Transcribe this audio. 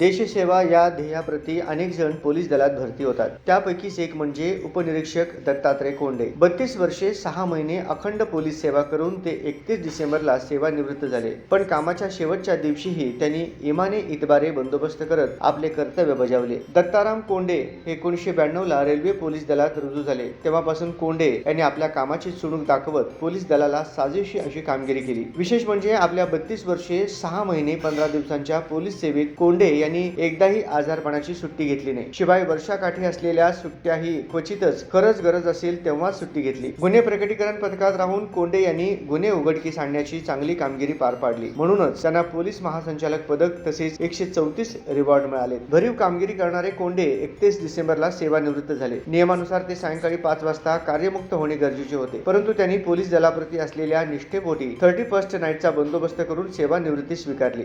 देशसेवा या ध्येयाप्रती अनेक जण पोलीस दलात भरती होतात. त्यापैकीच एक म्हणजे उपनिरीक्षक दत्तात्रय कोंडे. बत्तीस वर्षे सहा महिने अखंड पोलीस सेवा करून ते एकतीस डिसेंबरला सेवानिवृत्त झाले. पण कामाच्या शेवटच्या दिवशीही त्यांनी इमाने इतबारे बंदोबस्त करत आपले कर्तव्य बजावले. दत्ताराम कोंडे एकोणीसशे ब्याण्णव ला रेल्वे पोलीस दलात रुजू झाले. तेव्हापासून कोंडे यांनी आपल्या कामाची चुणूक दाखवत पोलीस दलाला साजेशी अशी कामगिरी केली. विशेष म्हणजे आपल्या बत्तीस वर्षे सहा महिने पंधरा दिवसांच्या पोलीस सेवेत कोंडे यांनी एकदाही आजारपणाची सुट्टी घेतली नाही. शिवाय वर्षाकाठी असलेल्या सुट्ट्याही क्वचितच खरंच गरज असेल तेव्हाच सुट्टी घेतली. गुन्हे प्रकटीकरण पथकात राहून कोंडे यांनी गुन्हे उघडकीस आणण्याची चांगली कामगिरी पार पाडली. म्हणूनच त्यांना पोलीस महासंचालक पदक तसेच एकशे चौतीस रिवॉर्ड मिळाले. भरीव कामगिरी करणारे कोंडे एकतीस डिसेंबरला सेवानिवृत्त झाले. नियमानुसार ते सायंकाळी पाच वाजता कार्यमुक्त होणे गरजेचे होते. परंतु त्यांनी पोलीस दलाप्रती असलेल्या निष्ठेपोटी थर्टी फर्स्ट नाईटचा बंदोबस्त करून सेवानिवृत्ती स्वीकारली.